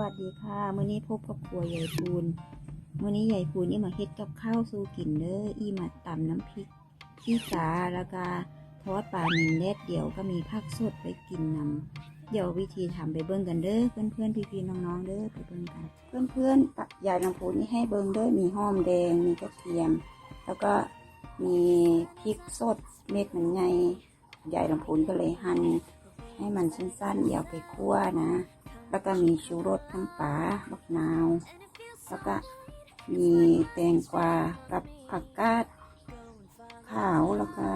วัสดีค่ะมื้อนี้พบกับครัวใหญ่ปูนมื้อนี้ใหญ่ปูนนี่มาเฮ็ดกับข้าวสู่กินเด้ออีมาตำน้ำพริกขี้สาแล้วก็ทอดปลาหนินแดดเดี่ยวก็มีผักสดไปกินนำเดี๋ยววิธีทำไปเบิ่งกันเด้อเพื่อนๆพี่ๆน้องๆเด้อไปเบิ่งกันเพื่อนๆตักยายน้ำปูนี่ให้เบิ่งเด้อมีหอมแดงมีกระเทียม แล้วก็มีพริกสดเม็ดมันใหญ่ยายลำพูนก็เลยหั่นให้มันสั้นๆอย่าไปคั่วนะ แล้วก็มีชูรสน้ำปลาบักนาว แล้วก็มีแตงกวากับผักกาดขาวแล้วก็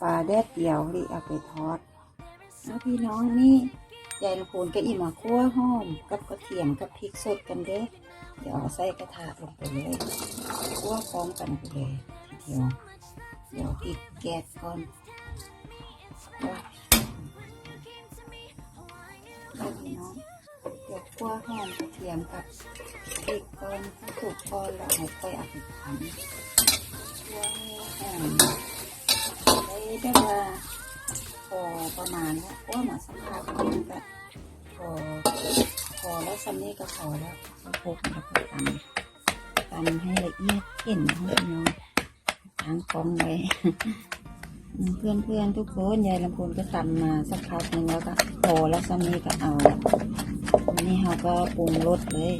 ปลาแดดเดียวที่เอาไปทอดแล้วพี่น้องนี่ยายลำพูนก็อีมาคั่วหอม กับกระเทียมกับพริกสดกันเด้อเดี๋ยวเอาใส่กระทะลงไปเลยคั่วพร้อมกันไปเลยทีเดียวเดี๋ยวพริกแกงก่อนว่า คั่วหอมกระเทียมกับพริกก่อนถ้าสุกก่อนแล้วเอาไปอาไปทำคั่วให้หอมได้ได้ว่าพอประมาณแล้วคั่วมาสักพักนึงก็พอพอแล้วซันนี่ก็พอแล้วก็คลุกแล้วก็ตำตำให้ละเอียดเห็นนะพี่น้องทางกองไว้เพื่อนเพื่อนๆทุกคนยายลำพูนก็ตำมาสักพักหนึ่งแล้วก็โตแล้วซัมนี่ก็เอาละวันนี้ เราก็ปรุงรสเลย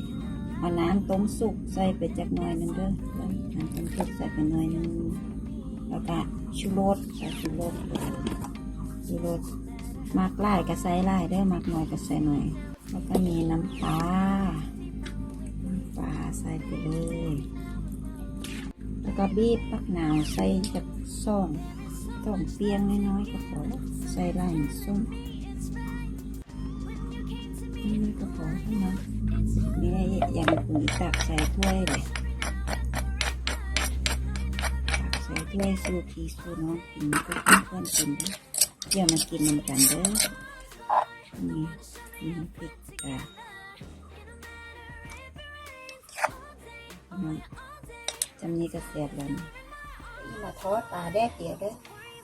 เอาน้ำต้มสุกใส่ไปจักหน่อยนึงเด้อน้ำต้มสุกใส่ไปหน่อยนึงแล้วก็ชูรสใส่ชูรสชูรสมากไล่ก็ใส่ไล่เด้มากหน่อยก็ใส่หน่อย แล้วก็มีน้ำปลาน้ำปลาใส่ไปเลย แล้วก็บีบปักหนาวใส่จากซ่องต้อมเปียงน้อยๆก็พอใส่ลายส้ม นี่ก็พอใช่ไหมนี่ได้ยังปุ๋ยตักใส่ถ้วยเลยตักใส่ถ้วยสูพี่สูน้องกินก็เพื่อนๆกินเด้อเดี๋ยวมากินนำกันเด้อนี่นี่น้ำพริกกะนี่จำนี้ก็เสียบแล้วนะมาทอดปลาแดดเดียวเด้อ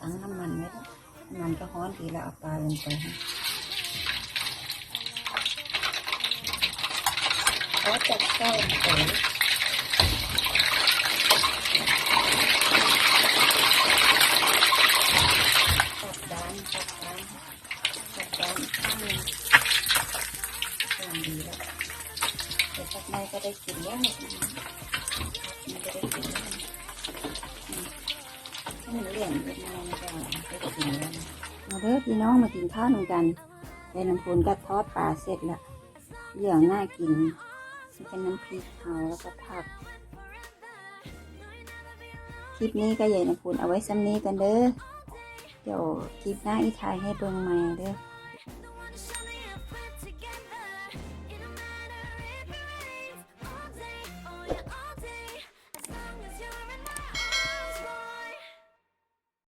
ตั้งน้ำมันไว้แล้วน้ำมันก็ร้อนทีแล้วเอาปลาลงไป ให้แล้วจัดเจ้าเต๋อตัดด้านตัดด้านตัดด้านข้าวมันดีแล้วเดี๋ยวสักไม่ก็ได้กินแล้วมันก็ได้กินแล้วอืมให้มันเลี่ยนเล็กน้อยนะจ๊ะไปกินแล้วมาเด้อพี่น้องมากินข้าวหนึ่งกันได้น้ำพูนก็ทอดปลาเสร็จแล้วเหลืองน่ากิน เป็นน้ำพริกเขาแล้วก็ผัก คลิปนี้ก็ใหญ่นะพูนเอาไว้ซ้ำนี้กันเด้อ เดี๋ยวคลิปหน้าอีทายให้เบิ่งใหม่เด้อ